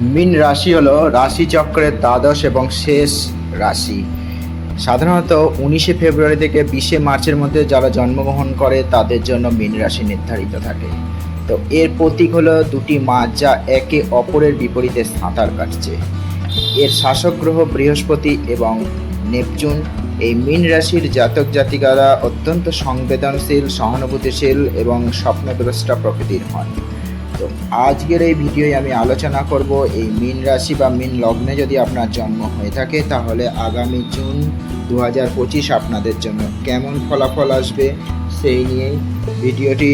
মিন রাশি হলো রাশিচক্রের দ্বাদশ এবং শেষ রাশি। সাধারণত উনিশে ফেব্রুয়ারি থেকে বিশে মার্চের মধ্যে যারা জন্মগ্রহণ করে, তাদের জন্য মিন রাশি নির্ধারিত থাকে। তো এর প্রতীক হলো দুটি মাছ যা একে অপরের বিপরীতে সাঁতার কাটছে। এর শাসক গ্রহ বৃহস্পতি এবং নেপচুন। এই মিন রাশির জাতক জাতিকারা অত্যন্ত সংবেদনশীল, সহানুভূতিশীল এবং স্বপ্নদ্রষ্টা প্রকৃতির হন। তো আজকের এই ভিডিওয় আমি আলোচনা করব এই মিন রাশি বা মিন লগ্নে যদি আপনার জন্ম হয়ে থাকে, তাহলে আগামী জুন দু হাজার পঁচিশ আপনাদের জন্য কেমন ফলাফল আসবে সেই নিয়েই ভিডিওটি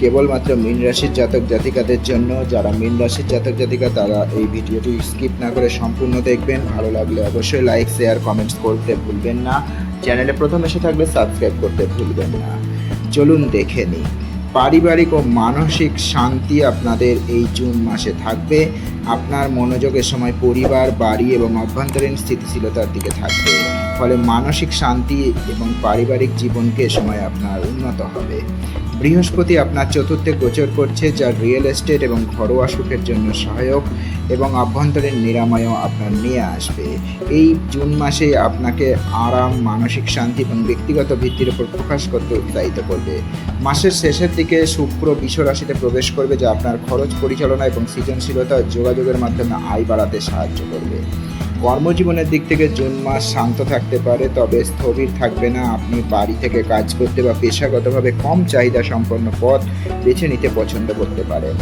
কেবলমাত্র মিন রাশির জাতক জাতিকাদের জন্য। যারা মিন রাশির জাতক জাতিকা, তারা এই ভিডিওটি স্কিপ না করে সম্পূর্ণ দেখবেন। ভালো লাগলে অবশ্যই লাইক, শেয়ার, কমেন্টস করতে ভুলবেন না। চ্যানেলে প্রথম এসে থাকলে সাবস্ক্রাইব করতে ভুলবেন না। চলুন দেখে নিই। পারিবারিক ও মানসিক শান্তি আপনাদের এই জুন মাসে থাকবে। আপনার মনোযোগের সময় পরিবার, বাড়ি এবং অভ্যন্তরীণ স্থিতিশীলতার দিকে থাকবে। ফলে মানসিক শান্তি এবং পারিবারিক জীবনকে সময় আপনার উন্নত হবে। বৃহস্পতি আপনার চতুর্থে গোচর করছে যা রিয়েল এস্টেট এবং ঘরোয়া সুখের জন্য সহায়ক এবং অভ্যন্তরীণ নিরাময়ও আপনার নিয়ে আসবে। এই জুন মাসে আপনাকে আরাম, মানসিক শান্তি এবং ব্যক্তিগত ভিত্তির উপর প্রকাশ করতে উৎসাহিত করবে। মাসের শেষের দিকে শুক্র বিষ রাশিতে প্রবেশ করবে, যা আপনার খরচ পরিচালনা এবং সৃজনশীলতা যোগাযোগের মাধ্যমে আয় বাড়াতে সাহায্য করবে। কর্মজীবনের দিক থেকে জুন মাস শান্ত থাকতে পারে, তবে স্থবির থাকবে না। আপনি বাড়ি থেকে কাজ করতে বা পেশাগতভাবে কম চাহিদা সম্পন্ন পথ বেছে নিতে পছন্দ করতে পারেন।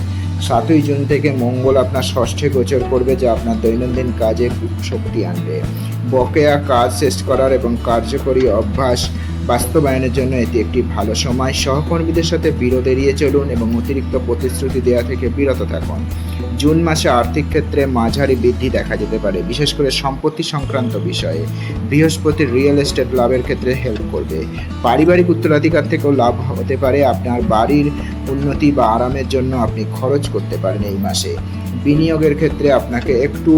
সাতই জুন থেকে মঙ্গল আপনার ষষ্ঠে গোচর করবে, যা আপনার দৈনন্দিন কাজে শক্তি আনবে। বকেয়া কাজ শেষ করার এবং কার্যকরী অভ্যাস বাস্তবায়নের জন্য এটি একটি ভালো সময়। সহকর্মীদের সাথে বিরোধ এড়িয়ে চলুন এবং অতিরিক্ত প্রতিশ্রুতি দেওয়া থেকে বিরত থাকুন। জুন মাসে আর্থিক ক্ষেত্রে মাঝারি বৃদ্ধি দেখা যেতে পারে, বিশেষ করে সম্পত্তি সংক্রান্ত বিষয়ে। বৃহস্পতির রিয়েল এস্টেট লাভের ক্ষেত্রে হেল্প করবে। পারিবারিক উত্তরাধিকার থেকেও লাভ হতে পারে, আপনার বাড়ির উন্নতি বা আরামের জন্য আপনি খরচ করতে পারেন এই মাসে। বিনিয়োগের ক্ষেত্রে আপনাকে একটু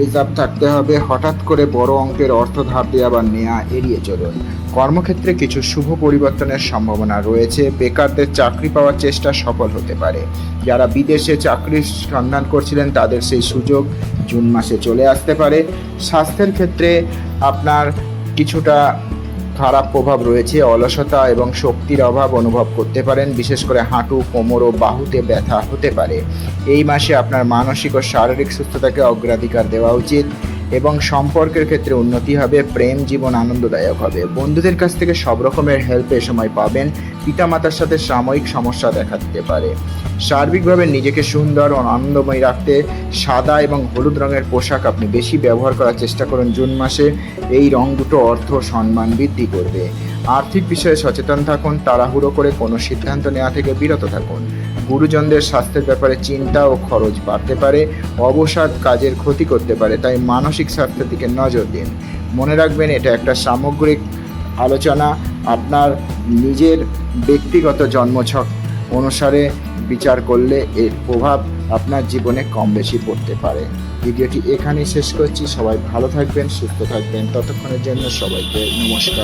রিজার্ভ থাকতে হবে, হঠাৎ করে বড় অঙ্কের অর্থ ধার দেওয়া বা নেওয়া এড়িয়ে চলুন। কর্মক্ষেত্রে কিছু শুভ পরিবর্তনের সম্ভাবনা রয়েছে। বেকারদের চাকরি পাওয়ার চেষ্টা সফল হতে পারে। যারা বিদেশে চাকরির সন্ধান করছিলেন, তাদের সেই সুযোগ জুন মাসে চলে আসতে পারে। স্বাস্থ্যের ক্ষেত্রে আপনার কিছুটা খারাপ প্রভাব রয়েছে, অলসতা এবং শক্তির অভাব অনুভব করতে পারেন। বিশেষ করে হাঁটু, কোমর ও বাহুতে ব্যথা হতে পারে। এই মাসে আপনার মানসিক ও শারীরিক সুস্থতাকে অগ্রাধিকার দেওয়া উচিত। এবং সম্পর্কের ক্ষেত্রে উন্নতি হবে, প্রেম জীবন আনন্দদায়ক হবে। বন্ধুদের কাছ থেকে সব রকমের হেল্প এ সময় পাবেন। পিতামাতার সাথে সাময়িক সমস্যা দেখা দিতে পারে। সার্বিকভাবে নিজেকে সুন্দর ও আনন্দময় রাখতে সাদা এবং হলুদ রঙের পোশাক আপনি বেশি ব্যবহার করার চেষ্টা করুন জুন মাসে। এই রং দুটো অর্থ সম্মান বৃদ্ধি করবে। আর্থিক বিষয়ে সচেতন থাকুন, তাড়াহুড়ো করে কোনো সিদ্ধান্ত নেওয়া থেকে বিরত থাকুন। গুরুজনদের স্বাস্থ্যের ব্যাপারে চিন্তা ও খরচ বাড়তে পারে, অবসাদ কাজের ক্ষতি করতে পারে, তাই মানসিক স্বাস্থ্যের দিকে নজর দিন। মনে রাখবেন, এটা একটা সামগ্রিক আলোচনা, আপনার নিজের ব্যক্তিগত জন্মছক অনুসারে বিচার করলে এর প্রভাব আপনার জীবনে কম বেশি পড়তে পারে। ভিডিওটি এখানেই শেষ করছি, সবাই ভালো থাকবেন, সুস্থ থাকবেন, ততক্ষণের জন্য সবাইকে নমস্কার।